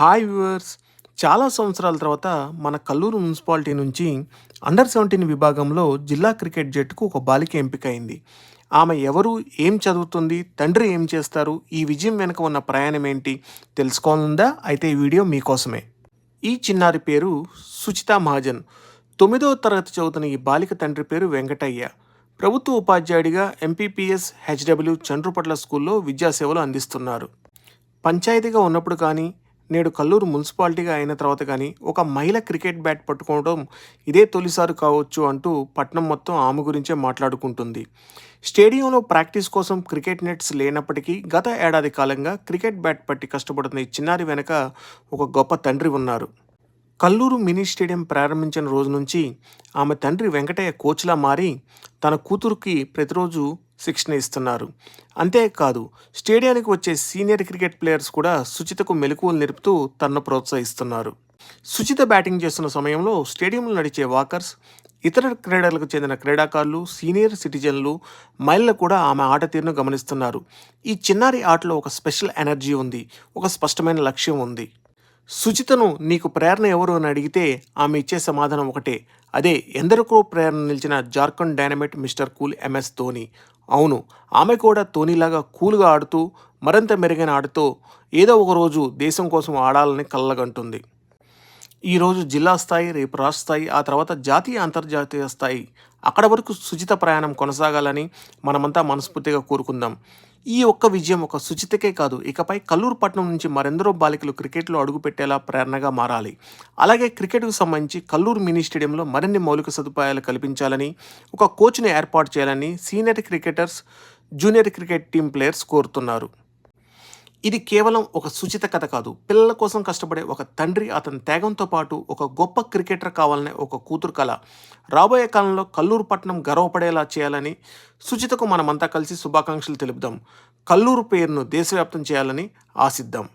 Hi viewers. చాలా సంవత్సరాల తర్వాత మన కల్లూరు మున్సిపాలిటీ నుంచి అండర్ సెవెంటీన్ విభాగంలో జిల్లా క్రికెట్ జట్టుకు ఒక బాలిక ఎంపికైంది. ఆమె ఎవరు ఏం చదువుతుంది తండ్రి ఏం చేస్తారు ఈ విజయం వెనుక ఉన్న ప్రయాణం ఏంటి తెలుసుకోనుందా? అయితే ఈ వీడియో మీకోసమే. ఈ చిన్నారి పేరు సుచిత మహాజన్. తొమ్మిదవ తరగతి చదువుతున్న ఈ బాలిక తండ్రి పేరు వెంకటయ్య. ప్రభుత్వ ఉపాధ్యాయుడిగా ఎంపీపీఎస్ హెచ్డబ్ల్యూ చండ్రుపట్ల స్కూల్లో విద్యాసేవలు అందిస్తున్నారు. పంచాయతీగా ఉన్నప్పుడు కానీ నేడు కల్లూరు మున్సిపాలిటీగా అయిన తర్వాత కానీ ఒక మహిళ క్రికెట్ బ్యాట్ పట్టుకోవడం ఇదే తొలిసారి కావచ్చు అంటూ పట్నం మొత్తం ఆమె గురించే మాట్లాడుకుంటుంది. స్టేడియంలో ప్రాక్టీస్ కోసం క్రికెట్ నెట్స్ లేనప్పటికీ గత ఏడాది కాలంగా క్రికెట్ బ్యాట్ పట్టి కష్టపడుతున్న ఈ చిన్నారి వెనక ఒక గొప్ప తండ్రి ఉన్నారు. కల్లూరు మినీ స్టేడియం ప్రారంభించిన రోజు నుంచి ఆమె తండ్రి వెంకటయ్య కోచ్లా మారి తన కూతురుకి ప్రతిరోజు శిక్షణ ఇస్తున్నారు. అంతేకాదు స్టేడియానికి వచ్చే సీనియర్ క్రికెట్ ప్లేయర్స్ కూడా సుచితకు మెలకువలు నేర్పుతూ తనను ప్రోత్సహిస్తున్నారు. సుచిత బ్యాటింగ్ చేస్తున్న సమయంలో స్టేడియంలో నడిచే వాకర్స్ ఇతర క్రీడలకు చెందిన క్రీడాకారులు సీనియర్ సిటిజన్లు మహిళలు కూడా ఆమె ఆట తీరును గమనిస్తున్నారు. ఈ చిన్నారి ఆటలో ఒక స్పెషల్ ఎనర్జీ ఉంది ఒక స్పష్టమైన లక్ష్యం ఉంది. సుచితను నీకు ప్రేరణ ఎవరు అని అడిగితే ఆమె ఇచ్చే సమాధానం ఒకటే అదే ఎందరికో ప్రేరణ నిలిచిన Jharkhand dynamite mister cool MS Dhoni. అవును ఆమె కూడా ధోనిలాగా కూల్గా ఆడుతూ మరింత మెరుగైన ఆడుతూ ఏదో ఒక రోజు దేశం కోసం ఆడాలని కళ్ళగంటుంది ఈరోజు జిల్లా స్థాయి రేపు రాష్ట్ర స్థాయి ఆ తర్వాత జాతీయ అంతర్జాతీయ స్థాయి. అక్కడ వరకు సుచిత ప్రయాణం కొనసాగాలని మనమంతా మనస్ఫూర్తిగా కోరుకుందాం. ఈ ఒక్క విజయం ఒక సుచితకే కాదు ఇకపై కల్లూరు పట్నం నుంచి మరెందరో బాలికలు క్రికెట్లో అడుగుపెట్టేలా ప్రేరణగా మారాలి. అలాగే క్రికెట్కు సంబంధించి కల్లూరు మినీ స్టేడియంలో మరిన్ని మౌలిక సదుపాయాలు కల్పించాలని ఒక కోచ్ని ఏర్పాటు చేయాలని senior cricketers junior cricket team players కోరుతున్నారు. ఇది కేవలం ఒక సుచిత కథ కాదు. పిల్లల కోసం కష్టపడే ఒక తండ్రి అతని త్యాగంతో పాటు ఒక గొప్ప క్రికెటర్ కావాలనే ఒక కూతురు కళ రాబోయే కాలంలో కల్లూరు పట్టణం గర్వపడేలా చేయాలని సుచితకు మనమంతా కలిసి శుభాకాంక్షలు తెలుపుదాం. కల్లూరు పేరును దేశవ్యాప్తం చేయాలని ఆశిద్దాం.